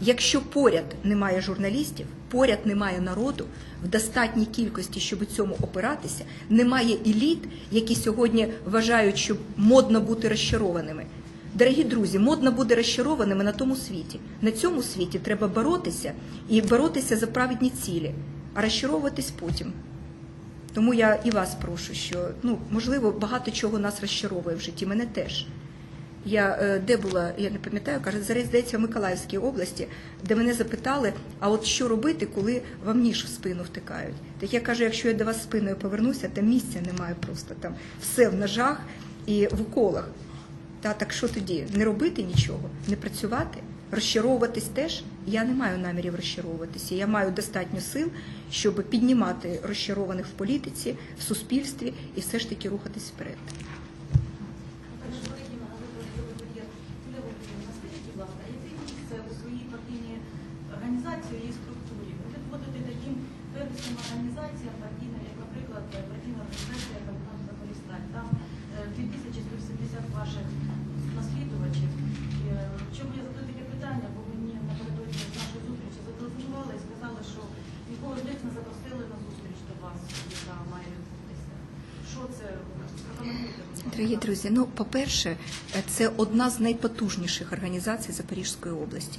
Якщо поряд немає журналістів, поряд немає народу в достатній кількості, щоб цьому опиратися, немає еліт, які сьогодні вважають, що модно бути розчарованими. Дорогі друзі, модно бути розчарованими на тому світі. На цьому світі треба боротися і боротися за праведні цілі, а розчаровуватись потім. Тому я і вас прошу, що ну можливо багато чого нас розчаровує в житті. Мене теж. Я е, де була, я не пам'ятаю, каже, зараз здається в Миколаївській області, де мене запитали, а от що робити, коли вам ніж в спину втикають? Так я кажу, якщо я до вас спиною повернуся, там місця немає просто там все в ножах і в уколах. Та так що тоді? Не робити нічого, не працювати, розчаровуватись теж. Я не маю намірів розчаровуватися. Я маю достатньо сил, щоб піднімати розчарованих в політиці, в суспільстві і все ж таки рухатись вперед. Організації і структурі? Ви входите таким первісним організаціям партійна, як, наприклад, партійна організація Капітан Запорісталь. Там е, 2170 ваших наслідувачів. І, е, Чому я задаю таке питання? Бо мені напередодні нашої зустрічі зателефонували і сказали, що нікого з них не запросили на зустріч до вас, яка має відбутися. Що це? Прокоментуйте, будь ласка. Дорогі друзі, ну по-перше, це одна з найпотужніших організацій Запорізької області.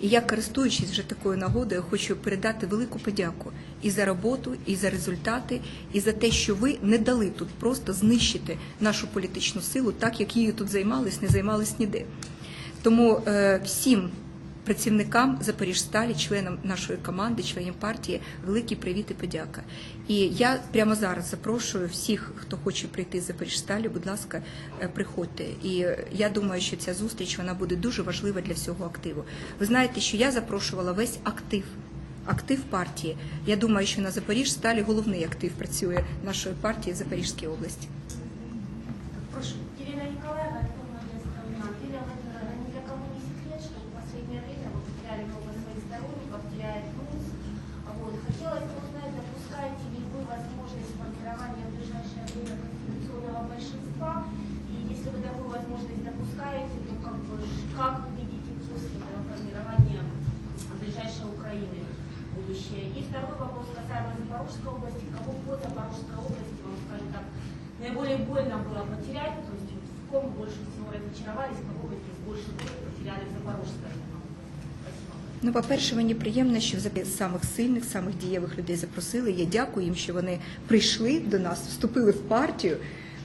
І я, користуючись вже такою нагодою, хочу передати велику подяку і за роботу, і за результати, і за те, що ви не дали тут просто знищити нашу політичну силу, так як її тут займались, не займались ніде. Тому е, всім працівникам Запоріжсталі, членам нашої команди, членам партії, великий привіт і подяка. І я прямо зараз запрошую всіх, хто хоче прийти з Запоріжсталі, будь ласка, е, приходьте. І е, я думаю, що ця зустріч вона буде дуже важлива для всього активу. Ви знаєте, що я запрошувала весь актив. Актив партії. Я думаю, що на Запоріжсталі головний актив працює нашої партії в Запорізькій області. Украины будущее? И второй вопрос касаемо Запорожской области. Кого по Запорожской области, вам скажем так, наиболее больно было потерять, то есть в ком больше всего разочаровались, кого вы из больше всего потеряли в Запорожской? Спасибо. Ну, по-перше, мені приємно, що взагалі самих сильних, самих дієвих людей запросили. Я дякую їм, що вони прийшли до нас, вступили в партію,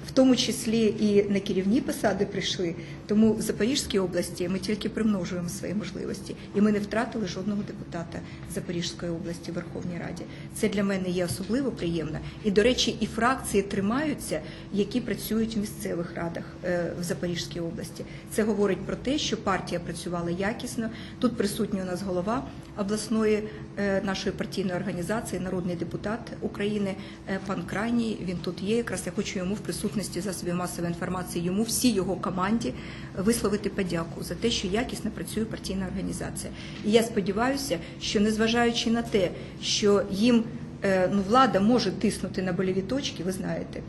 в тому числі і на керівні посади прийшли. Тому в Запорізькій області ми тільки примножуємо свої можливості, і ми не втратили жодного депутата Запорізької області в Верховній Раді. Це для мене є особливо приємно. І, до речі, і фракції тримаються, які працюють в місцевих радах е, в Запорізькій області. Це говорить про те, що партія працювала якісно. Тут присутній у нас голова обласної е, нашої партійної організації, народний депутат України, е, пан Крайній. Він тут є. Якраз я хочу йому в присутності засобів масової інформації, йому всій його команді висловити подяку за те, що якісно працює партійна організація. І я сподіваюся, що незважаючи на те, що їм е, ну влада може тиснути на больові точки, ви знаєте.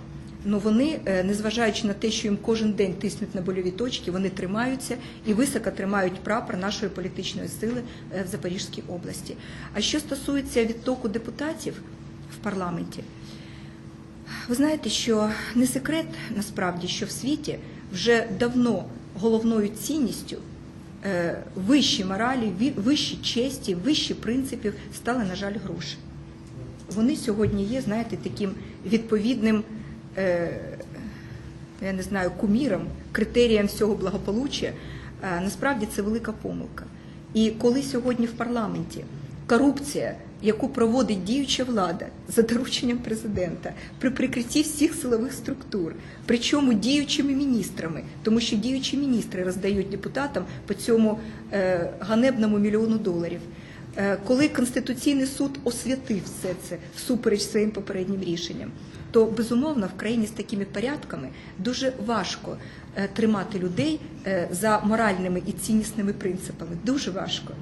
Ну вони, е, незважаючи на те, що їм кожен день тиснуть на больові точки, вони тримаються і високо тримають прапор нашої політичної сили е, в Запорізькій області. А що стосується відтоку депутатів в парламенті, ви знаєте, що не секрет насправді, що в світі вже давно головною цінністю е, вищі моралі, вищі честі, вищі принципів стали, на жаль, гроші. Вони сьогодні є, знаєте, таким відповідним, е, я не знаю, куміром, критерієм всього благополуччя. Е, Насправді це велика помилка. І коли сьогодні в парламенті корупція, яку проводить діюча влада за дорученням президента, при прикритті всіх силових структур, причому діючими міністрами, тому що діючі міністри роздають депутатам по цьому е, ганебному мільйону доларів. Е, Коли Конституційний суд освятив все це всупереч своїм попереднім рішенням, то безумовно в країні з такими порядками дуже важко е, тримати людей за моральними і ціннісними принципами. Дуже важко.